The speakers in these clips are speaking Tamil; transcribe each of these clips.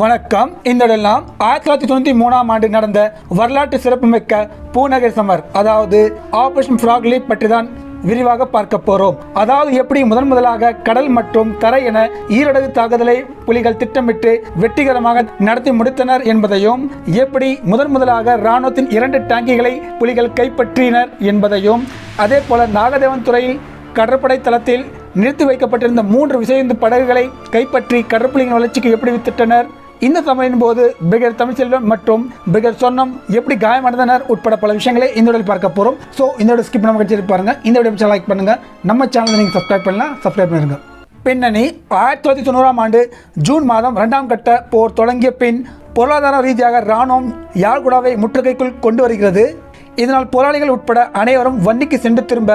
வணக்கம். இந்தடெல்லாம் ஆயிரத்தி தொள்ளாயிரத்தி தொண்ணூற்றி மூணாம் ஆண்டு நடந்த வரலாற்று சிறப்புமிக்க பூநகர் சமர் அதாவது ஆபரேஷன் ஃப்ராக்லி பற்றி தான் விரிவாக பார்க்க போறோம். அதாவது எப்படி முதன் முதலாக கடல் மற்றும் தரை என ஈரடகு தாக்குதலை புலிகள் திட்டமிட்டு வெற்றிகரமாக நடத்தி முடித்தனர் என்பதையும் எப்படி முதன் முதலாக இராணுவத்தின் இரண்டு டேங்கிகளை புலிகள் கைப்பற்றினர் என்பதையும் அதே போல நாகதேவன் துறையில் கடற்படை தளத்தில் நிறுத்தி வைக்கப்பட்டிருந்த மூன்று விசையுந்து படகுகளை கைப்பற்றி கடற்படையின் வளர்ச்சிக்கு எப்படி வித்திட்டனர் இந்த சமையலின் போது பிரிகேட் தமிழ்செல்வன் மற்றும் பிரிகேட் சொன்னம் எப்படி காயமடைந்தனர் உட்பட பல விஷயங்களை இந்த வீடியோவில் பார்க்க போகிறோம் ஸோ இந்த வீடியோ ஸ்கிப் பண்ண கட்சி பாருங்க. இந்த வீடியோ லைக் பண்ணுங்க. நம்ம சேனலை நீங்கள் சப்ஸ்கிரைப் பண்ணலாம். சப்ஸ்கிரைப் பண்ணிருங்க. பின்னணி ஆயிரத்தி தொள்ளாயிரத்தி தொண்ணூறாம் ஆண்டு ஜூன் மாதம் இரண்டாம் கட்ட போர் தொடங்கிய பின் பொருளாதார ரீதியாக இராணுவம் யாழ்குடாவை முற்றுகைக்குள் கொண்டு வருகிறது. இதனால் போராளிகள் உட்பட அனைவரும் வன்னிக்கு சென்று திரும்ப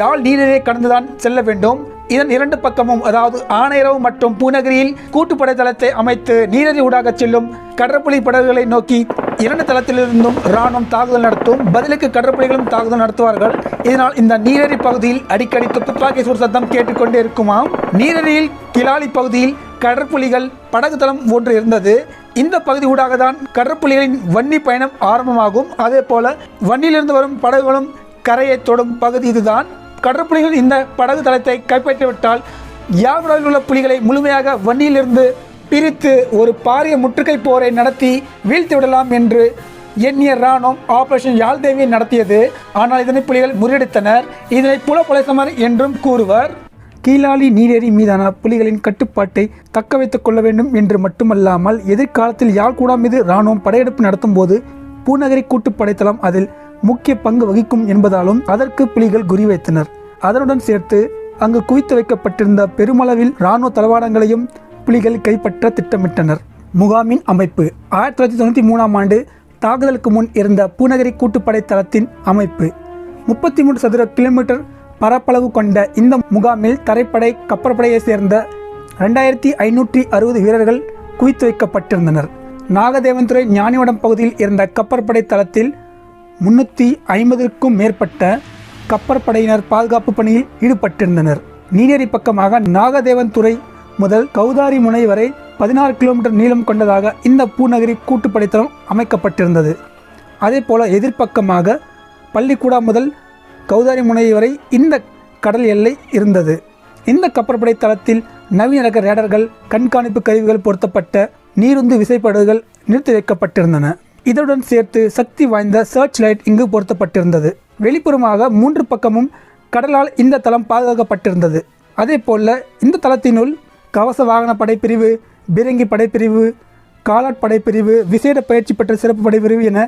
யாழ் நீரிலே கடந்துதான் செல்ல வேண்டும். இதன் இரண்டு பக்கமும் அதாவது ஆனையரவு மற்றும் பூநகரியில் கூட்டுப்படை தளத்தை அமைத்து நீரடி ஊடாக செல்லும் கடற்புலி படகுகளை நோக்கி இரண்டு தளத்திலிருந்தும் இராணுவம் தாக்குதல் நடத்தும் பதிலுக்கு கடற்படைகளும் தாக்குதல் நடத்துவார்கள். இதனால் இந்த நீரடி பகுதியில் அடிக்கடி துப்பாக்கி சூடு சத்தம் கேட்டுக்கொண்டே இருக்குமாம். நீரடியில் கிளாலி பகுதியில் கடற்புலிகள் படகு தளம் ஒன்று இருந்தது. இந்த பகுதி ஊடாக தான் கடற்புலிகளின் வன்னி பயணம் ஆரம்பமாகும். அதே போல வன்னியிலிருந்து வரும் படகுகளும் கரையை தொடும் பகுதி இதுதான். கடற்புலிகள் இந்த படகு தளத்தை கைப்பற்றிவிட்டால் யாழ்குடாவில் உள்ள புலிகளை முழுமையாக வண்டியிலிருந்து பிரித்து ஒரு பாரிய முற்றுகை போரை நடத்தி வீழ்த்து விடலாம் என்று எண்ணிய இராணுவம் ஆபரேஷன் யாழ்தேவியை நடத்தியது. ஆனால் இதனை புலிகள் முறியடித்தனர். இதனை புலப்பொலைசமர் என்றும் கூறுவர். கீழாளி நீரேரி மீதான புலிகளின் கட்டுப்பாட்டை தக்க வைத்துக் கொள்ள வேண்டும் என்று மட்டுமல்லாமல் எதிர்காலத்தில் யாழ்கூடா மீது இராணுவம் படையெடுப்பு நடத்தும் போது பூநகரி கூட்டுப்படைத்தளம் அதில் முக்கிய பங்கு வகிக்கும் என்பதாலும் அதற்கு புலிகள் குறிவைத்தனர் அதனுடன் சேர்த்து அங்கு குவித்து வைக்கப்பட்டிருந்த பெருமளவில் இராணுவ தளவாடங்களையும் புலிகள் கைப்பற்ற திட்டமிட்டனர். முகாமின் அமைப்பு. ஆயிரத்தி தொள்ளாயிரத்தி தொண்ணூற்றி மூணாம் ஆண்டு தாக்குதலுக்கு முன் இருந்த பூநகரி கூட்டுப்படை தளத்தின் அமைப்பு. முப்பத்தி மூன்று சதுர கிலோமீட்டர் பரப்பளவு கொண்ட இந்த முகாமில் தரைப்படை கப்பற்படையைச் சேர்ந்த ரெண்டாயிரத்தி ஐநூற்றி அறுபது வீரர்கள் குவித்து வைக்கப்பட்டிருந்தனர். நாகதேவன்துறை ஞானிவடம் பகுதியில் இருந்த கப்பற்படை தளத்தில் முன்னூற்றி ஐம்பதுக்கும் மேற்பட்ட கப்பற்படையினர் பாதுகாப்பு பணியில் ஈடுபட்டிருந்தனர். நீரேரி பக்கமாக நாகதேவன் துறை முதல் கௌதாரி முனை வரை பதினாறு கிலோமீட்டர் நீளம் கொண்டதாக இந்த பூநகரி கூட்டுப்படைத்தளம் அமைக்கப்பட்டிருந்தது. அதே போல எதிர்ப்பக்கமாக பள்ளிக்கூடா முதல் கௌதாரி முனை வரை இந்த கடல் எல்லை இருந்தது. இந்த கப்பற்படை தளத்தில் நவீன ரக ரேடர்கள் கண்காணிப்பு கருவிகள் பொருத்தப்பட்ட நீருந்து விசைப்படகுகள் நிறுத்தி வைக்கப்பட்டிருந்தன. இதனுடன் சேர்த்து சக்தி வாய்ந்த சர்ச் லைட் இங்கு பொருத்தப்பட்டிருந்தது. வெளிப்புறமாக மூன்று பக்கமும் கடலால் இந்த தளம் பாதுகாக்கப்பட்டிருந்தது. அதே போல இந்த தளத்தினுள் கவச வாகன படைப்பிரிவு பீரங்கி படைப்பிரிவு காலாட் படைப்பிரிவு விசேட பயிற்சி பெற்ற சிறப்பு படைப்பிரிவு என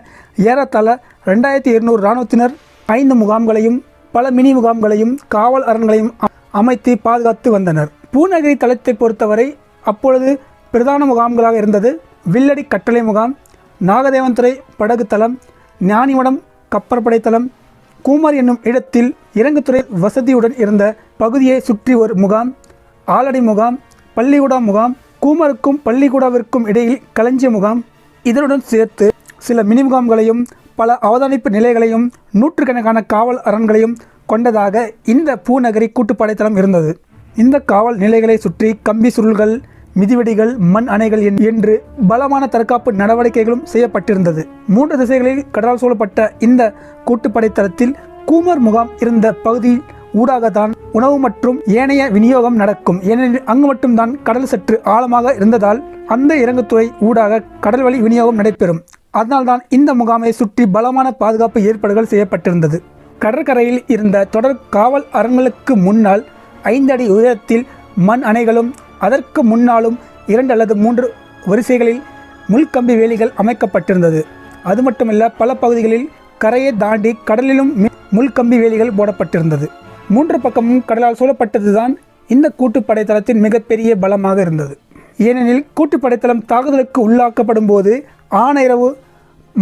ஏறத்தாழ ரெண்டாயிரத்தி இருநூறு இராணுவத்தினர் ஐந்து முகாம்களையும் பல மினி முகாம்களையும் காவல் அரண்களையும் அமைத்து பாதுகாத்து வந்தனர். பூநகரி தளத்தை பொறுத்தவரை அப்பொழுது பிரதான முகாம்களாக இருந்தது வில்லடி கட்டளை முகாம் நாகதேவன்துறை படகு தளம் ஞானிவடம் கப்பற்படை தளம் கூமர் என்னும் இடத்தில் இறங்குத்துறை வசதியுடன் இருந்த பகுதியை சுற்றி ஒரு முகாம் ஆலடி முகாம் பள்ளிகூடா முகாம் கூமருக்கும் பள்ளிகூடாவிற்கும் இடையில் களஞ்சிய முகாம். இதனுடன் சேர்த்து சில மினி முகாம்களையும் பல அவதானிப்பு நிலைகளையும் நூற்றுக்கணக்கான காவல் அரண்களையும் கொண்டதாக இந்த பூநகரி கூட்டுப்படைத்தளம் இருந்தது. இந்த காவல் நிலைகளை சுற்றி கம்பி சுருள்கள் மிதிவெடிகள் மண் அணைகள் என்- என்று பலமான தற்காப்பு நடவடிக்கைகளும் செய்யப்பட்டிருந்தது. மூன்று திசைகளில் கடலால் சூழப்பட்ட இந்த கூட்டுப்படைத்தளத்தில் கூமர் முகாம் இருந்த பகுதியில் ஊடாகத்தான் உணவு மற்றும் ஏனைய விநியோகம் நடக்கும். ஏனெனில் அங்கு மட்டும்தான் கடல் சற்று ஆழமாக இருந்ததால் அந்த இறங்குத்துறை ஊடாக கடல்வழி விநியோகம் நடைபெறும். அதனால்தான் இந்த முகாமை சுற்றி பலமான பாதுகாப்பு ஏற்பாடுகள் செய்யப்பட்டிருந்தது. கடற்கரையில் இருந்த தொடர் காவல் அரண்களுக்கு முன்னால் ஐந்து அடி உயரத்தில் மண் அணைகளும் அதற்கு முன்னாலும் இரண்டு அல்லது மூன்று வரிசைகளில் முள்கம்பி வேலிகள் அமைக்கப்பட்டிருந்தது. அது மட்டுமல்ல பல பகுதிகளில் கரையை தாண்டி கடலிலும் முள்கம்பி வேலிகள் போடப்பட்டிருந்தது. மூன்று பக்கமும் கடலால் சூழப்பட்டதுதான் இந்த கூட்டுப்படை தளத்தின் மிகப்பெரிய பலமாக இருந்தது. ஏனெனில் கூட்டுப்படைத்தளம் தாக்குதலுக்கு உள்ளாக்கப்படும் போது ஆனைரவு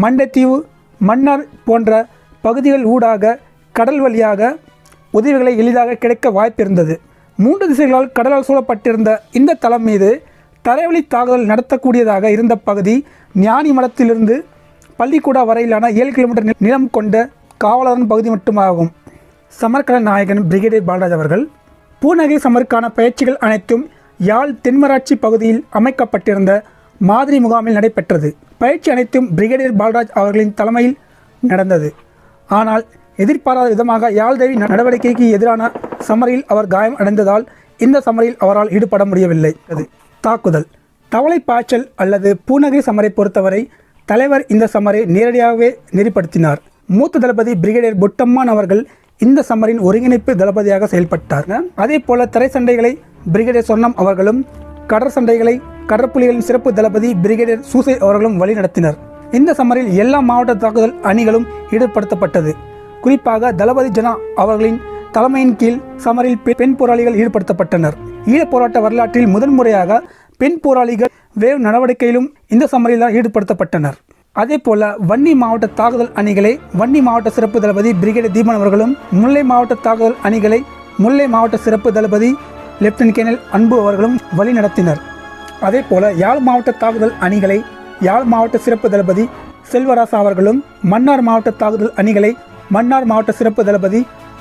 மண்டைத்தீவு மன்னார் போன்ற பகுதிகள் ஊடாக கடல் வழியாக உதவிகளை எளிதாக கிடைக்க வாய்ப்பிருந்தது. மூன்று திசைகளால் கடலால் சூழப்பட்டிருந்த இந்த தளம் மீது தரைவழி தாக்குதல் நடத்தக்கூடியதாக இருந்த பகுதி ஞானி மடத்திலிருந்து பள்ளிக்கூடா வரையிலான ஏழு கிலோமீட்டர் நிலம் கொண்ட காவலரன் பகுதி மட்டுமாகும். சமர்கல நாயகன் பிரிகேடியர் பாலராஜ் அவர்கள். பூநகை சமருக்கான பயிற்சிகள் அனைத்தும் யாழ் தென்மராட்சி பகுதியில் அமைக்கப்பட்டிருந்த மாதிரி முகாமில் நடைபெற்றது. பயிற்சி அனைத்தும் பிரிகேடியர் பால்ராஜ் அவர்களின் தலைமையில் நடந்தது. ஆனால் எதிர்பாராத விதமாக யாழ்தேவி நடவடிக்கைக்கு எதிரான சமரில் அவர் காயம் அடைந்ததால் இந்த சமரில் அவரால் ஈடுபட முடியவில்லை. அது தாக்குதல். தவளை பாய்ச்சல் அல்லது பூநகரி சமரை பொறுத்தவரை தலைவர் இந்த சமரை நேரடியாகவே நெறிப்படுத்தினார். மூத்த தளபதி பிரிகேடியர் புட்டம்மான் அவர்கள் இந்த சமரின் ஒருங்கிணைப்பு தளபதியாக செயல்பட்டார். அதே போல தரை சண்டைகளை பிரிகேடியர் சொர்ணம் அவர்களும் கடற் சண்டைகளை கடற்புலிகளின் சிறப்பு தளபதி பிரிகேடியர் சூசை அவர்களும் வழிநடத்தினர். இந்த சமரில் எல்லா மாவட்ட தாக்குதல் அணிகளும் ஈடுபடுத்தப்பட்டது. குறிப்பாக தளபதி ஜனா அவர்களின் தலைமையின் கீழ் சமரில் பெண் போராளிகள் ஈடுபடுத்தப்பட்டனர். ஈழப் போராட்ட வரலாற்றில் முதன்முறையாக பெண் போராளிகள் வேறு நடவடிக்கையிலும் இந்த சமரில் தான் ஈடுபடுத்தப்பட்டனர். அதே போல வன்னி மாவட்ட தாக்குதல் அணிகளை வன்னி மாவட்ட சிறப்பு தளபதி பிரிகேடியர் தீபன் அவர்களும் முல்லை மாவட்ட தாக்குதல் அணிகளை முல்லை மாவட்ட சிறப்பு தளபதி லெப்டினன்ட் கேனல் அன்பு அவர்களும் வழிநடத்தினர் அதே போல யாழ் மாவட்ட தாக்குதல் அணிகளை யாழ் மாவட்ட சிறப்பு தளபதி செல்வராசா அவர்களும் மன்னார் மாவட்ட தாக்குதல் அணிகளை மன்னார் மாவட்ட சிறப்பு தளபதி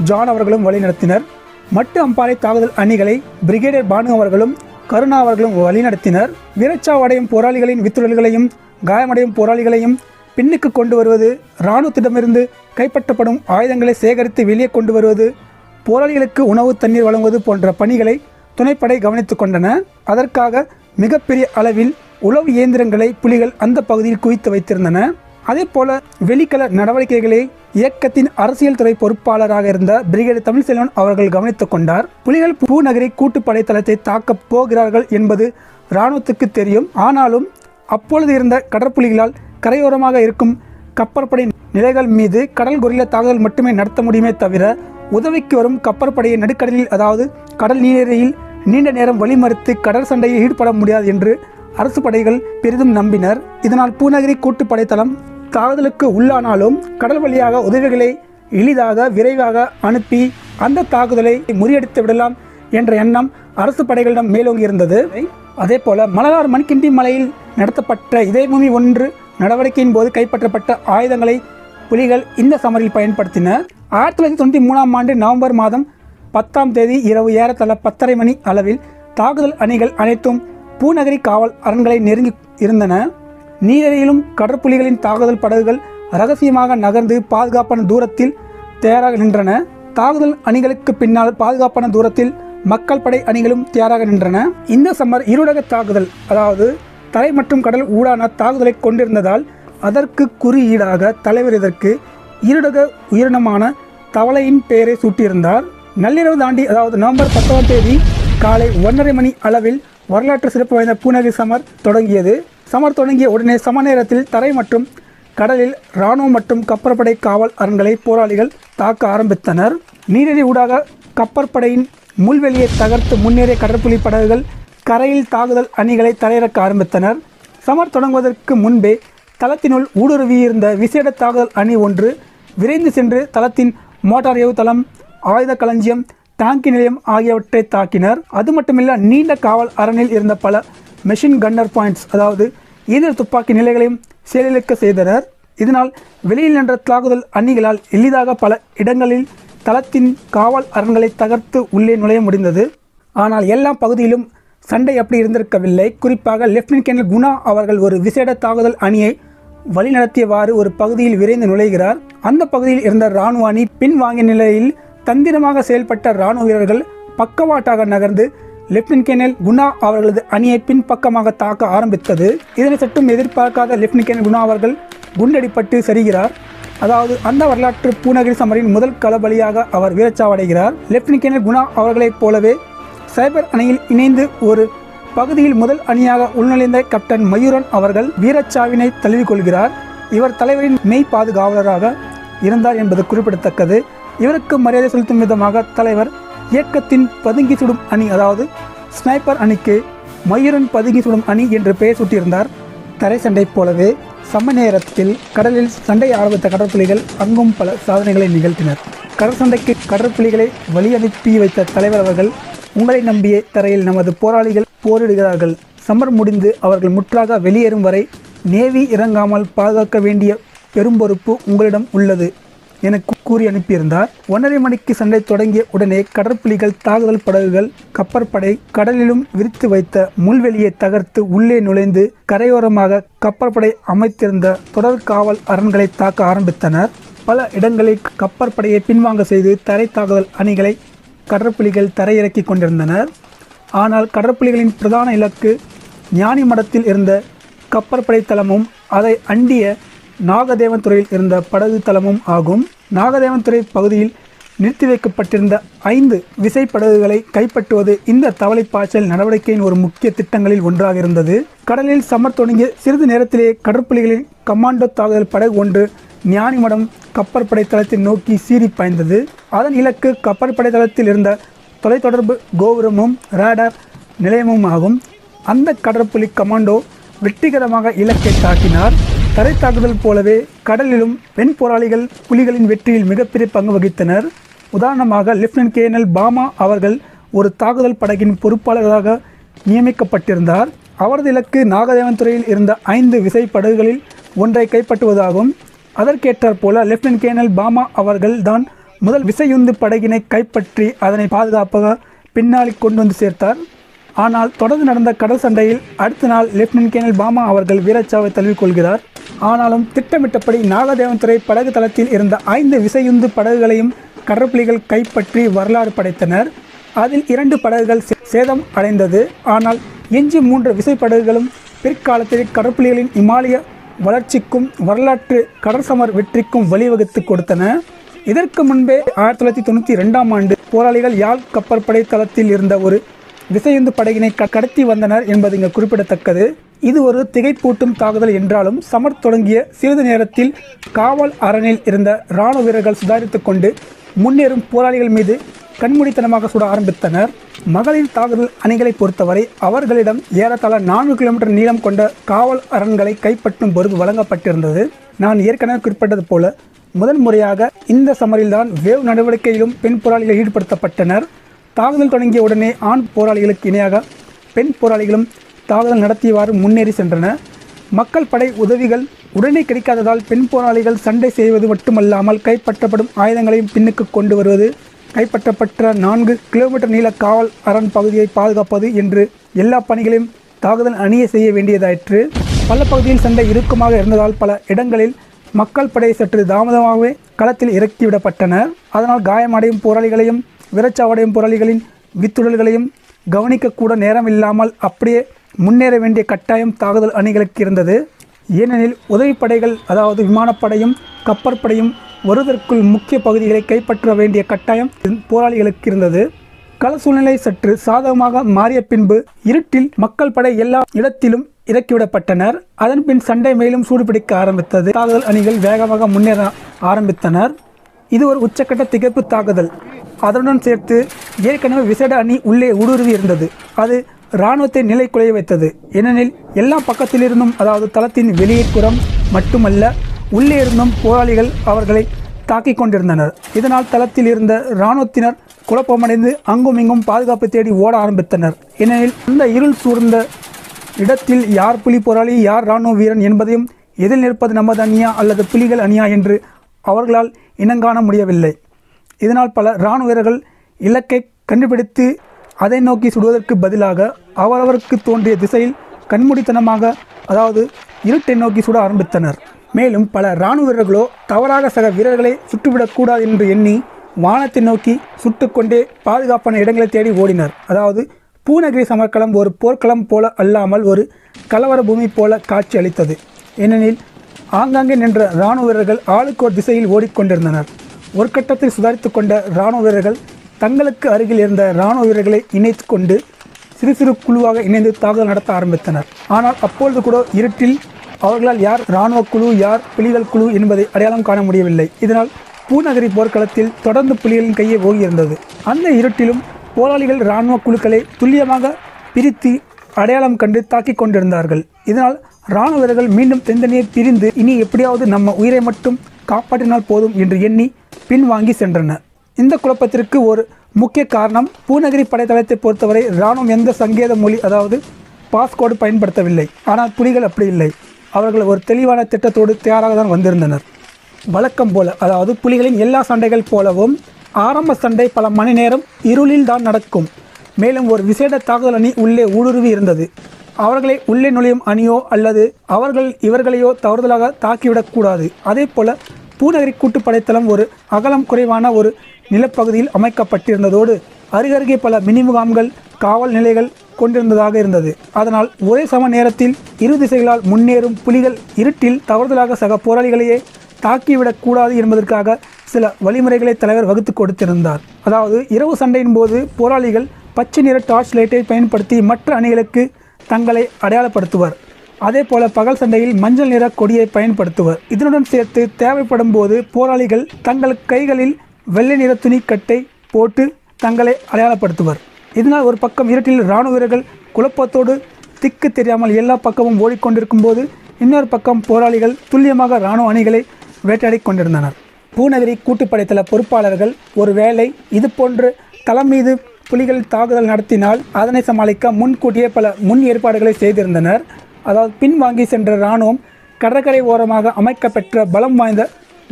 ஜான் அவர்களும் வழிநடத்தினர் மட்டு அம்பாறை தாக்குதல் அணிகளை பிரிகேடியர் பானு அவர்களும் கருணா அவர்களும் வழிநடத்தினர் வீரச்சாவடையும் போராளிகளின் வித்துழல்களையும் காயமடையும் போராளிகளையும் பின்னுக்கு கொண்டு வருவது இராணுவத்திடமிருந்து கைப்பற்றப்படும் ஆயுதங்களை சேகரித்து வெளியே கொண்டு வருவது போராளிகளுக்கு உணவு தண்ணீர் வழங்குவது போன்ற பணிகளை துணைப்படை கவனித்துக் கொண்டன. அதற்காக மிகப்பெரிய அளவில் உளவு இயந்திரங்களை புலிகள் அந்த பகுதியில் குவித்து வைத்திருந்தன. அதே போல வெளிக்கல நடவடிக்கைகளை இயக்கத்தின் அரசியல் துறை பொறுப்பாளராக இருந்த பிரிகேடு தமிழ்செல்வன் அவர்கள் கவனித்துக் கொண்டார். புலிகள் பூநகரி கூட்டுப்படை தளத்தை தாக்கப் போகிறார்கள் என்பது இராணுவத்துக்கு தெரியும். ஆனாலும் அப்பொழுது இருந்த கடற்புலிகளால் கரையோரமாக இருக்கும் கப்பற்படை நிலைகள் மீது கடல் கொரில்லா தாக்குதல் மட்டுமே நடத்த முடியுமே தவிர உதவிக்கு வரும் கப்பற்படையை நடுக்கடலில் அதாவது கடல் நீரில் நீண்ட நேரம் வழிமறித்து கடல் சண்டையில் ஈடுபட முடியாது என்று அரசு படைகள் பெரிதும் நம்பினர். இதனால் பூநகரி கூட்டுப்படை தளம் தாக்குதலுக்கு உள்ளானாலும் கடல் வழியாக உதவிகளை எளிதாக விரைவாக அனுப்பி அந்த தாக்குதலை முறியடித்து விடலாம் என்ற எண்ணம் அரசு படைகளிடம் மேலோங்கி இருந்தது. அதே போல மலனார் மண்கிண்டி மலையில் நடத்தப்பட்ட இதயபூமி ஒன்று நடவடிக்கையின் போது கைப்பற்றப்பட்ட ஆயுதங்களை புலிகள் இந்த சமரில் பயன்படுத்தின. ஆயிரத்தி தொள்ளாயிரத்தி தொண்ணூற்றி மூணாம் ஆண்டு நவம்பர் மாதம் பத்தாம் தேதி இரவு ஏறத்தள பத்தரை மணி அளவில் தாக்குதல் அணிகள் அனைத்தும் பூநகரி காவல் அரண்களை நெருங்கி இருந்தன. நீரிலும் கடற்புலிகளின் தாக்குதல் படகுகள் ரகசியமாக நகர்ந்து பாதுகாப்பான தூரத்தில் தயாராக நின்றன. தாக்குதல் அணிகளுக்கு பின்னால் பாதுகாப்பான தூரத்தில் மக்கள் படை அணிகளும் தயாராக நின்றன. இந்த சம்மர் இருடக தாக்குதல் அதாவது தரை மற்றும் கடல் ஊடான தாக்குதலை கொண்டிருந்ததால் அதற்கு குறியீடாக தலைவர் இதற்கு இருடக உயிரினமான தவளையின் பெயரை சூட்டியிருந்தார். நள்ளிரவு தாண்டி அதாவது நவம்பர் பத்தாம் தேதி காலை ஒன்றரை மணி அளவில் வரலாற்று சிறப்பு வாய்ந்த பூநகரி சமர் தொடங்கியது. சமர் தொடங்கிய உடனே சம நேரத்தில் தரை மற்றும் கடலில் இராணுவம் மற்றும் கப்பற்படை காவல் அரண்களை போராளிகள் தாக்க ஆரம்பித்தனர். நீரிழி ஊடாக கப்பற்படையின் முள்வெளியை தகர்த்து முன்னேறிய கடற்புலி படகுகள் கரையில் தாக்குதல் அணிகளை தரையிறக்க ஆரம்பித்தனர். சமர் தொடங்குவதற்கு முன்பே தளத்தினுள் ஊடுருவியிருந்த விசேட தாக்குதல் அணி ஒன்று விரைந்து சென்று தளத்தின் மோட்டார் ஏவுதளம் ஆயுத களஞ்சியம் டாங்கி நிலையம் ஆகியவற்றை தாக்கினர். அது மட்டுமில்ல நீண்ட காவல் அரணில் இருந்த பல மெஷின் கன்னர் பாயிண்ட்ஸ் அதாவது ஈதர் துப்பாக்கி நிலைகளையும் செயலிழக்க செய்தனர். இதனால் வெளியில் நின்ற தாக்குதல் அணிகளால் எளிதாக பல இடங்களில் தளத்தின் காவல் அரண்களை தகர்த்து உள்ளே நுழைய முடிந்தது. ஆனால் எல்லா பகுதியிலும் சண்டை அப்படி இருந்திருக்கவில்லை. குறிப்பாக லெப்டினன்ட் கேர்னல் குணா அவர்கள் ஒரு விசேட தாக்குதல் அணியை வழிநடத்தியவாறு ஒரு பகுதியில் விரைந்து நுழைகிறார். அந்த பகுதியில் இருந்த இராணுவ அணி பின்வாங்கிய நிலையில் தந்திரமாக செயல்பட்ட இராணுவ வீரர்கள் பக்கவாட்டாக நகர்ந்து லெப்டின் கேனல் குணா அவர்களது அணியை பின்பக்கமாக தாக்க ஆரம்பித்தது. இதனை சற்றும் எதிர்பார்க்காத லெப்டின் கேனல் குணா அவர்கள் குண்டடிப்பட்டு சரிகிறார் அதாவது அந்த வரலாற்று பூநகரி சமரின் முதல் களபலியாக அவர் வீரச்சாவடைகிறார். லெப்டின் கேனல் குணா அவர்களைப் போலவே சைபர் அணியில் இணைந்து ஒரு பகுதியில் முதல் அணியாக உள்நுழைந்த கேப்டன் மயூரன் அவர்கள் வீரச்சாவினை தழுவிக்கொள்கிறார். இவர் தலைவரின் மெய் பாதுகாவலராக இருந்தார் என்பது குறிப்பிடத்தக்கது. இவருக்கு மரியாதை செலுத்தும் விதமாக தலைவர் இயக்கத்தின் பதுங்கி சுடும் அணி அதாவது ஸ்னைப்பர் அணிக்கு மயூரன் பதுங்கி சுடும் அணி என்று பெயர் சூட்டியிருந்தார். தரை சண்டை போலவே சம நேரத்தில் கடலில் சண்டை ஆரம்பித்த கடற்புலிகள் அங்கும் பல சாதனைகளை நிகழ்த்தினர். கடற்சண்டைக்கு கடற்புலிகளை வழி அனுப்பி வைத்த தலைவர் அவர்கள் உங்களை நம்பியே தரையில் நமது போராளிகள் போரிடுகிறார்கள். சமர் முடிந்து அவர்கள் முற்றாக வெளியேறும் வரை நேவி இறங்காமல் பாதுகாக்க வேண்டிய பெரும் பொறுப்பு உங்களிடம் உள்ளது. என கூறி அனுப்பியிருந்தார். ஒன்றரை மணிக்கு சண்டை தொடங்கிய உடனே கடற்புலிகள் தாக்குதல் படகுகள் கப்பற்படை கடலிலும் விரித்து வைத்த முள்வெளியை தகர்த்து உள்ளே நுழைந்து கரையோரமாக கப்பற்படை அமைத்திருந்த தொடர் காவல் அரண்களை தாக்க ஆரம்பித்தனர். பல இடங்களில் கப்பற்படையை பின்வாங்க செய்து தரை தாக்குதல் அணிகளை கடற்புலிகள் தரையிறக்கி கொண்டிருந்தனர். ஆனால் கடற்புலிகளின் பிரதான இலக்கு ஞானி மடத்தில் இருந்த கப்பற்படை தளமும் அதை அண்டிய நாகதேவன் துறையில் இருந்த படகு தளமும் ஆகும். நாகதேவன் துறை பகுதியில் நிறுத்தி வைக்கப்பட்டிருந்த ஐந்து விசைப்படகுகளை கைப்பற்றுவது இந்த தவளை பாய்ச்சல் நடவடிக்கையின் ஒரு முக்கிய திட்டங்களில் ஒன்றாக இருந்தது. கடலில் சமர் தொடங்கிய சிறிது நேரத்திலேயே கடற்புலிகளின் கமாண்டோ தாக்குதல் படகு ஒன்று ஞானிமடம் கப்பற்படை தளத்தை நோக்கி சீறி பாய்ந்தது. அதன் இலக்கு கப்பற்படை தளத்தில் இருந்த தொலைத்தொடர்பு கோபுரமும் ரேடார் நிலையமும் ஆகும். அந்த கடற்புலி கமாண்டோ வெற்றிகரமாக இலக்கை தாக்கினார். தரை தாக்குதல் போலவே கடலிலும் பெண் போராளிகள் புலிகளின் வெற்றியில் மிகப்பெரிய பங்கு வகித்தனர். உதாரணமாக லெப்டினன்ட் கேர்னல் பாமா அவர்கள் ஒரு தாக்குதல் படகின் பொறுப்பாளராக நியமிக்கப்பட்டிருந்தார். அவரது இலக்கு நாகதேவன் துறையில் இருந்த ஐந்து விசை படகுகளில் ஒன்றை கைப்பற்றுவதாகும். அதற்கேற்றாற் போல லெப்டினன்ட் கேர்னல் பாமா அவர்கள் தான் முதல் விசையுந்து படகினை கைப்பற்றி அதனை பாதுகாப்பாக பின்னாளில் கொண்டு வந்து சேர்த்தார். ஆனால் தொடர்ந்து நடந்த கடல் சண்டையில் அடுத்த நாள் லெப்டினன்ட் கேனல் பாமா அவர்கள் வீரச்சாவை தழுவிக்கொள்கிறார் ஆனாலும் திட்டமிட்டபடி நாகதேவன் துறை படகு தளத்தில் இருந்த ஐந்து விசையுந்து படகுகளையும் கடற்புலிகள் கைப்பற்றி வரலாறு படைத்தனர். அதில் இரண்டு படகுகள் சே- சேதம் அடைந்தது. ஆனால் எஞ்சி மூன்று விசைப்படகுகளும் பிற்காலத்தில் கடற்புலிகளின் இமாலய வளர்ச்சிக்கும் வரலாற்று கடற்சமர் வெற்றிக்கும் வழிவகுத்து கொடுத்தன. இதற்கு முன்பே ஆயிரத்தி தொள்ளாயிரத்தி தொண்ணூற்றி ரெண்டாம் ஆண்டு போராளிகள் யாழ் கப்பற்படை தளத்தில் இருந்த ஒரு விசையுந்து படகினை க- கடத்தி வந்தனர் என்பது இங்கு குறிப்பிடத்தக்கது. இது ஒரு திகைப்பூட்டும் தாக்குதல் என்றாலும் சமர் தொடங்கிய சிறிது நேரத்தில் காவல் அரணில் இருந்த இராணுவ வீரர்கள் சுதாரித்துக் கொண்டு முன்னேறும் போராளிகள் மீது கண்மூடித்தனமாக சுட ஆரம்பித்தனர். மகளிர் தாக்குதல் அணிகளை பொறுத்தவரை அவர்களிடம் ஏறத்தாழ நான்கு கிலோமீட்டர் நீளம் கொண்ட காவல் அரண்களை கைப்பற்றும் பொறுப்பு வழங்கப்பட்டிருந்தது. நான் ஏற்கனவே குறிப்பிட்டது போல முதல் முறையாக இந்த சமரில்தான் வேவ் நடவடிக்கையிலும் பெண் போராளிகள் ஈடுபடுத்தப்பட்டனர். தாக்குதல் தொடங்கிய உடனே ஆண் போராளிகளுக்கு இணையாக பெண் போராளிகளும் தாக்குதல் நடத்தியவாறு முன்னேறி சென்றன. மக்கள் படை உதவிகள் உடனே கிடைக்காததால் பெண் போராளிகள் சண்டை செய்வது மட்டுமல்லாமல் கைப்பற்றப்படும் ஆயுதங்களையும் பின்னுக்கு கொண்டு வருவது கைப்பற்றப்பட்ட நான்கு கிலோமீட்டர் நீள காவல் அரண் பகுதியை பாதுகாப்பது என்று எல்லா பணிகளையும் தாக்குதல் அணிய செய்ய வேண்டியதாயிற்று. பல பகுதியில் சண்டை இறுக்கமாக இருந்ததால் பல இடங்களில் மக்கள் படை சற்று தாமதமாகவே களத்தில் இறக்கிவிடப்பட்டனர் அதனால் காயமடையும் போராளிகளையும் விரச்சாவடையும் போராளிகளின் வித்துடல்களையும் கவனிக்கக்கூட நேரம் இல்லாமல் அப்படியே முன்னேற வேண்டிய கட்டாயம் தாக்குதல் அணிகளுக்கு இருந்தது. ஏனெனில் உதவிப்படைகள் அதாவது விமானப்படையும் கப்பற்படையும் வருவதற்குள் முக்கிய பகுதிகளை கைப்பற்ற வேண்டிய கட்டாயம் போராளிகளுக்கு இருந்தது. கள சூழ்நிலை சற்று சாதகமாக மாறிய பின்பு இருட்டில் மக்கள் படை எல்லா இடத்திலும் இறக்கிவிடப்பட்டனர். அதன் பின் சண்டை மேலும் சூடுபிடிக்க ஆரம்பித்தது. தாக்குதல் அணிகள் வேகமாக முன்னேற ஆரம்பித்தனர். இது ஒரு உச்சக்கட்ட திகைப்பு தாக்குதல். அதனுடன் சேர்த்து ஏற்கனவே விசேட அணி உள்ளே ஊடுருவி இருந்தது. அது இராணுவத்தை நிலை குலைய வைத்தது. ஏனெனில் எல்லா பக்கத்திலிருந்தும் அதாவது தளத்தின் வெளியேப்புறம் மட்டுமல்ல உள்ளே இருந்தும் போராளிகள் அவர்களை தாக்கிக் கொண்டிருந்தனர். இதனால் தளத்தில் இருந்த இராணுவத்தினர் குழப்பமடைந்து அங்கும் இங்கும் பாதுகாப்பு தேடி ஓட ஆரம்பித்தனர். ஏனெனில் அந்த இருள் சூழ்ந்த இடத்தில் யார் புலி போராளி யார் இராணுவ வீரன் என்பதையும் எதில் நிற்பது நமது அணியா அல்லது புலிகள் அணியா என்று அவர்களால் இனங்காண முடியவில்லை. இதனால் பல இராணுவ வீரர்கள் இலக்கை கண்டுபிடித்து அதை நோக்கி சுடுவதற்கு பதிலாக அவரவருக்கு தோன்றிய திசையில் கண்மூடித்தனமாக அதாவது இருட்டை நோக்கி சுட ஆரம்பித்தனர். மேலும் பல இராணுவ வீரர்களோ தவறாக சக வீரர்களை சுட்டுவிடக்கூடாது என்று எண்ணி வானத்தை நோக்கி சுட்டுக்கொண்டே பாதுகாப்பான இடங்களை தேடி ஓடினர். அதாவது பூநகரி சமர்க்களம் ஒரு போர்க்களம் போல அல்லாமல் ஒரு கலவர பூமி போல காட்சி அளித்தது. ஏனெனில் ஆங்காங்கே நின்ற இராணுவ வீரர்கள் ஆளுக்கு ஒரு திசையில் ஓடிக்கொண்டிருந்தனர். ஒரு கட்டத்தில் சுதாரித்து கொண்ட இராணுவ வீரர்கள் தங்களுக்கு அருகில் இருந்த இராணுவ வீரர்களை இணைத்து கொண்டு சிறு சிறு குழுவாக இணைந்து தாக்குதல் நடத்த ஆரம்பித்தனர். ஆனால் அப்பொழுது கூட இருட்டில் அவர்களால் யார் இராணுவ குழு யார் புலிகள் குழு என்பதை அடையாளம் காண முடியவில்லை. இதனால் பூநகரி போர்க்களத்தில் தொடர்ந்து புலிகளின் கையை ஓகியிருந்தது அந்த இருட்டிலும் போராளிகள் இராணுவ குழுக்களை துல்லியமாக பிரித்து அடையாளம் கண்டு தாக்கிக் கொண்டிருந்தார்கள். இதனால் இராணுவ வீரர்கள் மீண்டும் தனித்தனியே பிரிந்து இனி எப்படியாவது நம்ம உயிரை மட்டும் காப்பாற்றினால் போதும் என்று எண்ணி பின்வாங்கி சென்றனர் இந்த குழப்பத்திற்கு ஒரு முக்கிய காரணம் பூநகரி படைத்தளத்தை பொறுத்தவரை இராணுவம் எந்த சங்கேத மொழி அதாவது பாஸ்கோடு பயன்படுத்தவில்லை. ஆனால் புலிகள் அப்படி இல்லை. அவர்கள் ஒரு தெளிவான திட்டத்தோடு தயாராக தான் வந்திருந்தனர். வழக்கம் போல அதாவது புலிகளின் எல்லா சண்டைகள் போலவும் ஆரம்ப சண்டை பல மணி நேரம் இருளில் தான் நடக்கும். மேலும் ஒரு விசேட தாக்குதல் அணி உள்ளே ஊடுருவி இருந்தது. அவர்களை உள்ளே நுழையும் அணியோ அல்லது அவர்கள் இவர்களையோ தவறுதலாக தாக்கிவிடக்கூடாது. அதே போல பூநகரி கூட்டுப்படைத்தளம் ஒரு அகலம் குறைவான ஒரு நிலப்பகுதியில் அமைக்கப்பட்டிருந்ததோடு அருகருகே பல மினி முகாம்கள் காவல் நிலைகள் கொண்டிருந்ததாக இருந்தது. அதனால் ஒரே சம நேரத்தில் இரு திசைகளால் முன்னேறும் புலிகள் இருட்டில் தவறுதலாக சக போராளிகளையே தாக்கிவிடக்கூடாது என்பதற்காக சில வழிமுறைகளை தலைவர் வகுத்து கொடுத்திருந்தார். அதாவது இரவு சண்டையின் போது போராளிகள் பச்சை நிற டார்ச் லைட்டை பயன்படுத்தி மற்ற அணிகளுக்கு தங்களை அடையாளப்படுத்துவர். அதே போல பகல் சண்டையில் மஞ்சள் நிற கொடியை பயன்படுத்துவர். இதனுடன் சேர்த்து தேவைப்படும் போது போராளிகள் தங்கள் கைகளில் வெள்ளை நிற துணிக்கட்டை போட்டு தங்களை அடையாளப்படுத்துவர். இதனால் ஒரு பக்கம் இருட்டில் இராணுவ வீரர்கள் குழப்பத்தோடு திக்கு தெரியாமல் எல்லா பக்கமும் ஓடிக்கொண்டிருக்கும் போது இன்னொரு பக்கம் போராளிகள் துல்லியமாக இராணுவ அணிகளை வேட்டையாடி கொண்டிருந்தனர். பூநகரி கூட்டுப்படைத்தள பொறுப்பாளர்கள் ஒருவேளை இது போன்று தளம் மீது புலிகள் தாக்குதல் நடத்தினால் அதனை சமாளிக்க முன்கூட்டியே பல முன் ஏற்பாடுகளை செய்திருந்தனர். அதாவது பின்வாங்கி சென்ற இராணுவம் கடற்கரை ஓரமாக அமைக்கப்பெற்ற பலம் வாய்ந்த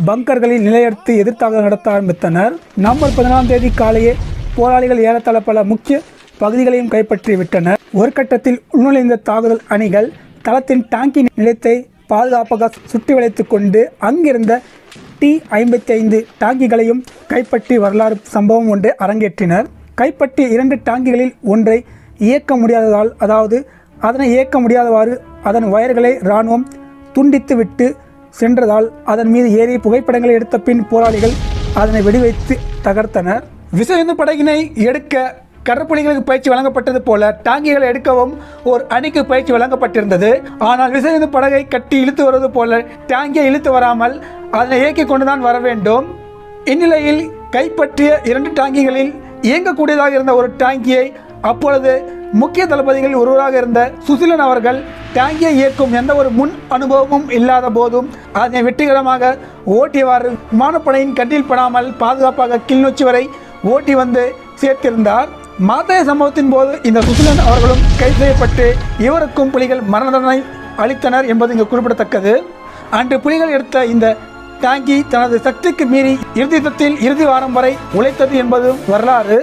பங்கர்களில் நிலையெடுத்து எதிர்த்தாக நடத்த ஆரம்பித்தனர். நவம்பர் பதினாலாம் தேதி காலையே போராளிகள் ஏறத்தாழ பல முக்கிய பகுதிகளையும் கைப்பற்றி விட்டனர். ஒரு கட்டத்தில் உள்நுழைந்த தாக்குதல் அணிகள் தளத்தின் டாங்கி நிலையத்தை பாதுகாப்பாக சுற்றி வளைத்து கொண்டு அங்கிருந்த டி ஐம்பத்தி ஐந்து டாங்கிகளையும் கைப்பற்றி வரலாறு சம்பவம் ஒன்றை அரங்கேற்றினர். கைப்பற்றிய இரண்டு டாங்கிகளில் ஒன்றை இயக்க முடியாததால் அதாவது அதனை இயக்க முடியாதவாறு அதன் வயர்களை இராணுவம் துண்டித்து விட்டு சென்றதால் அதன் மீது ஏறி புகைப்படங்களை எடுத்த பின் போராளிகள் அதனை வெடிவைத்து தகர்த்தனர். விசைந்து படகினை எடுக்க கடற்படைகளுக்கு பயிற்சி வழங்கப்பட்டது போல டாங்கிகளை எடுக்கவும் ஒரு அணிக்கு பயிற்சி வழங்கப்பட்டிருந்தது. ஆனால் விசைந்து படகை கட்டி இழுத்து வருவது போல டாங்கியை இழுத்து வராமல் அதனை இயக்கி கொண்டுதான் வர வேண்டும். இந்நிலையில் கைப்பற்றிய இரண்டு டாங்கிகளில் இயங்கக்கூடியதாக இருந்த ஒரு டாங்கியை அப்பொழுது முக்கிய தளபதிகளில் ஒருவராக இருந்த சுசிலன் அவர்கள் டேங்கியை இயக்கும் எந்த ஒரு முன் அனுபவமும் இல்லாத போதும் அதனை வெற்றிகரமாக ஓட்டியவாறு விமானப்படையின் கண்டில் படாமல் பாதுகாப்பாக கிளிநொச்சி வரை ஓட்டி வந்து சேர்த்திருந்தார். மாத்தைய சம்பவத்தின் போது இந்த சுசிலன் அவர்களும் கைது செய்யப்பட்டு இவருக்கும் புலிகள் மரண தண்டனை அளித்தனர் என்பது இங்கு குறிப்பிடத்தக்கது. அன்று புலிகள் எடுத்த இந்த டாங்கி தனது சக்திக்கு மீறி இறுதி தத்தில் இறுதி வாரம் வரை உழைத்தது என்பது வரலாறு.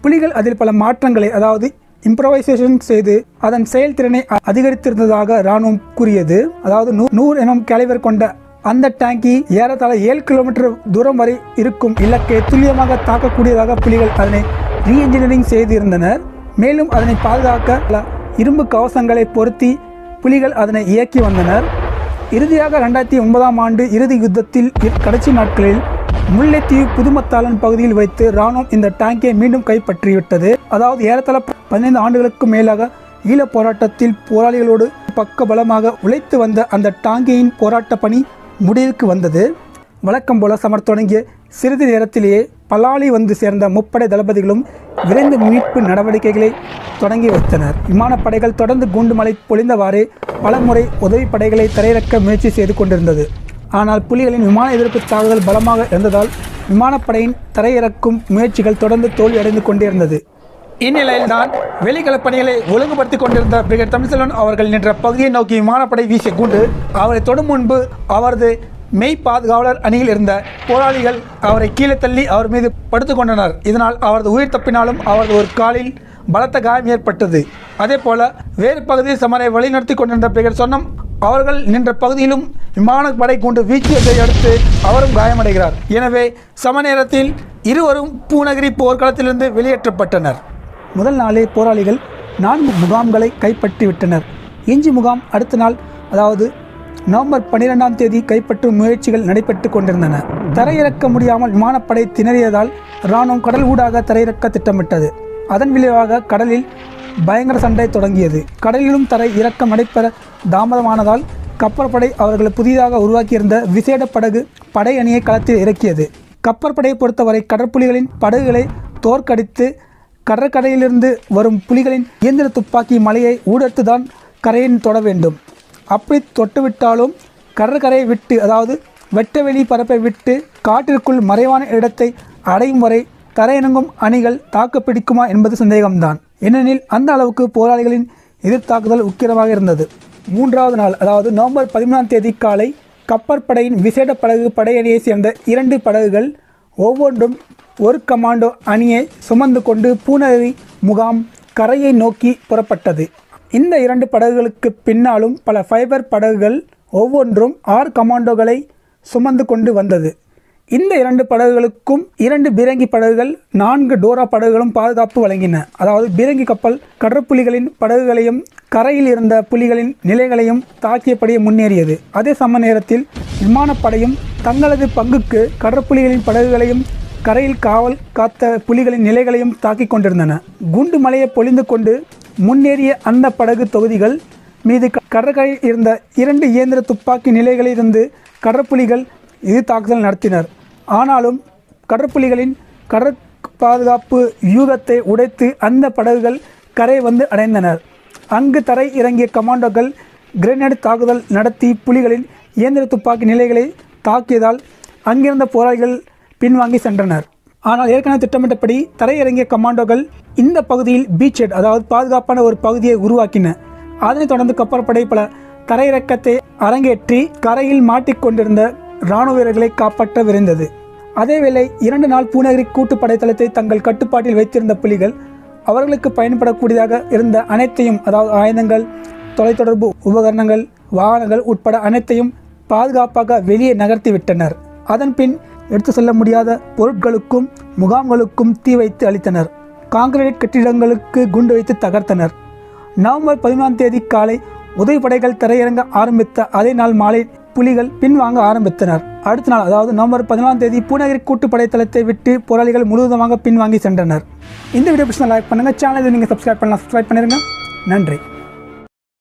புலிகள் அதில் பல மாற்றங்களை அதாவது இம்ப்ரவைசேஷன் செய்து அதன் செயல்திறனை அதிகரித்திருந்ததாக இராணுவம் கூறியது. அதாவது நூ- நூறு எனும் கேலிவர் கொண்ட அந்த டேங்கி ஏறத்தாழ ஏழு கிலோமீட்டர் தூரம் வரை இருக்கும் இலக்கை துல்லியமாக தாக்கக்கூடியதாக புலிகள் அதனை ரீஎன்ஜினியரிங் செய்திருந்தனர். மேலும் அதனை பாதுகாக்க இரும்பு கவசங்களை பொருத்தி புலிகள் அதனை இயக்கி வந்தனர். இறுதியாக ரெண்டாயிரத்தி ஒன்பதாம் ஆண்டு இறுதி யுத்தத்தில் கடைசி நாட்களில் முல்லைத்தீவு புதுமத்தாளன் பகுதியில் வைத்து ராணுவம் இந்த டேங்கை மீண்டும் கைப்பற்றிவிட்டது. அதாவது ஏறத்தாழ பதினைந்து ஆண்டுகளுக்கு மேலாக ஈழப் போராட்டத்தில் போராளிகளோடு பக்க பலமாக உழைத்து வந்த அந்த டாங்கியின் போராட்ட பணி முடிவுக்கு வந்தது. வழக்கம் போல சமர் தொடங்கிய சிறிது நேரத்திலேயே பலாலி வந்து சேர்ந்த முப்படை தளபதிகளும் விரைந்து மீட்பு நடவடிக்கைகளை தொடங்கி வைத்தனர். விமானப்படைகள் தொடர்ந்து குண்டுமலை பொழிந்தவாறே பலமுறை உதவிப்படைகளை தரையிறக்க முயற்சி செய்து கொண்டிருந்தது. ஆனால் புலிகளின் விமான எதிர்ப்பு தாக்குதல் பலமாக இருந்ததால் விமானப்படையின் தரையிறக்கும் முயற்சிகள் தொடர்ந்து தோல்வியடைந்து கொண்டிருந்தது. இந்நிலையில்தான் வெளிக்களப் பணிகளை ஒழுங்குபடுத்திக் கொண்டிருந்த பிரிகேட் தமிழ்செல்வன் அவர்கள் நின்ற பகுதியை நோக்கி விமானப்படை வீசிய குண்டு அவரை தொடும் முன்பு அவரது மெய் பாதுகாவலர் அணியில் இருந்த போராளிகள் அவரை கீழே தள்ளி அவர் மீது படுத்து கொண்டனர். இதனால் அவரது உயிர் தப்பினாலும் அவரது ஒரு காலில் பலத்த காயம் ஏற்பட்டது. அதே போல வேறு பகுதியில் சமரை வழிநடத்தி கொண்டிருந்த பிரிகேட் சொன்னம் அவர்கள் நின்ற பகுதியிலும் விமானப்படை கொண்டு வீச்சியதை அடுத்து அவரும் காயமடைகிறார். எனவே சம நேரத்தில் இருவரும் பூநகரி போர்க்களத்திலிருந்து வெளியேற்றப்பட்டனர். முதல் நாளே போராளிகள் நான்கு முகாம்களை கைப்பற்றி விட்டனர் இஞ்சி முகாம் அடுத்த நாள் அதாவது நவம்பர் பன்னிரெண்டாம் தேதி கைப்பற்றும் முயற்சிகள் நடைபெற்று கொண்டிருந்தன. தரையிறக்க முடியாமல் விமானப்படை திணறியதால் இராணுவம் கடல் ஊடாக தரையிறக்க திட்டமிட்டது. அதன் விளைவாக கடலில் பயங்கர சண்டை தொடங்கியது. கடலிலும் தரை இறக்கம் நடைபெற தாமதமானதால் கப்பற்படை அவர்கள் புதிதாக உருவாக்கியிருந்த விசேட படகு படை அணியை களத்தில் இறக்கியது. கப்பற்படையை பொறுத்தவரை கடற்புலிகளின் படகுகளை தோற்கடித்து கடற்கரையிலிருந்து வரும் புலிகளின் இயந்திர துப்பாக்கி மலையை ஊடத்துதான் கரையின் தொட வேண்டும். அப்படி தொட்டுவிட்டாலும் கடற்கரையை விட்டு அதாவது வெட்டவெளி பரப்பை விட்டு காட்டிற்குள் மறைவான இடத்தை அடையும் வரை தரையிறங்கும் அணிகள் தாக்குப்பிடிக்குமா என்பது சந்தேகம்தான். ஏனெனில் அந்த அளவுக்கு போராளிகளின் எதிர்த்தாக்குதல் உக்கிரமாக இருந்தது. மூன்றாவது நாள் அதாவது நவம்பர் பதிமூணாம் தேதி காலை கப்பற்படையின் விசேட படகு படையணியைச் சேர்ந்த இரண்டு படகுகள் ஒவ்வொன்றும் ஒரு கமாண்டோ அணியை சுமந்து கொண்டு பூநகரி முகாம் கரையை நோக்கி புறப்பட்டது. இந்த இரண்டு படகுகளுக்கு பின்னாலும் பல ஃபைபர் படகுகள் ஒவ்வொன்றும் ஆறு கமாண்டோகளை சுமந்து கொண்டு வந்தது. இந்த இரண்டு படகுகளுக்கும் இரண்டு பீரங்கி படகுகள் நான்கு டோரா படகுகளும் பாதுகாப்பு வழங்கின. அதாவது பீரங்கி கப்பல் கடற்புலிகளின் படகுகளையும் கரையில் இருந்த புலிகளின் நிலைகளையும் தாக்கியபடியே முன்னேறியது. அதே சம நேரத்தில் விமானப்படையும் தங்களது பங்குக்கு கடற்புலிகளின் படகுகளையும் கரையில் காவல் காத்த புலிகளின் நிலைகளையும் தாக்கிக் கொண்டிருந்தன. குண்டு மலையை பொழிந்து கொண்டு முன்னேறிய அந்த படகு தொகுதிகள் மீது க- கடற்கரையில் இருந்த இரண்டு இயந்திர துப்பாக்கி நிலைகளிலிருந்து கடற்புலிகள் இது தாக்குதல் நடத்தினர். ஆனாலும் கடற்புலிகளின் கடற் பாதுகாப்பு யூகத்தை உடைத்து அந்த படகுகள் கரை வந்து அடைந்தனர். அங்கு தரை இறங்கிய கமாண்டோக்கள் கிரனேடு தாக்குதல் நடத்தி புலிகளின் இயந்திர துப்பாக்கி நிலைகளை தாக்கியதால் அங்கிருந்த போராளிகள் பின்வாங்கி சென்றனர். ஆனால் ஏற்கனவே திட்டமிட்டபடி தரையிறங்கிய கமாண்டோக்கள் இந்த பகுதியில் பீச் ஹெட் அதாவது பாதுகாப்பான ஒரு பகுதியை உருவாக்கின. அதனைத் தொடர்ந்து கப்பற்படை பல தரையிறக்கத்தை அரங்கேற்றி கரையில் மாட்டிக்கொண்டிருந்த இராணுவ வீரர்களை காப்பாற்ற விரைந்தது அதேவேளை இரண்டு நாள் பூநகரி கூட்டுப்படைத்தளத்தை தங்கள் கட்டுப்பாட்டில் வைத்திருந்த புலிகள் அவர்களுக்கு பயன்படக்கூடியதாக இருந்த அனைத்தையும் அதாவது ஆயுதங்கள் தொலைத்தொடர்பு உபகரணங்கள் வாகனங்கள் உட்பட அனைத்தையும் பாதுகாப்பாக வெளியே நகர்த்தி விட்டனர். அதன்பின் எடுத்து செல்ல முடியாத பொருட்களுக்கும் முகாம்களுக்கும் தீ வைத்து அளித்தனர் காங்கிரீட் கட்டிடங்களுக்கு குண்டு வைத்து தகர்த்தனர். நவம்பர் பதிமூணாம் தேதி காலை உதவிப்படைகள் தரையிறங்க ஆரம்பித்த அதே நாள் மாலை புலிகள் பின்வாங்க ஆரம்பித்தனர். அடுத்த நாள் அதாவது நவம்பர் பதினாலாம் தேதி பூநகரி கூட்டு படைத்தளத்தை விட்டு போராளிகள் முழுவதுமாக பின்வாங்கி சென்றனர். இந்த வீடியோ பிடிச்சா லைக் பண்ணுங்கள் சேனலை நீங்கள் சப்ஸ்கிரைப் பண்ணலாம். சப்ஸ்கிரைப் பண்ணிருங்க. நன்றி.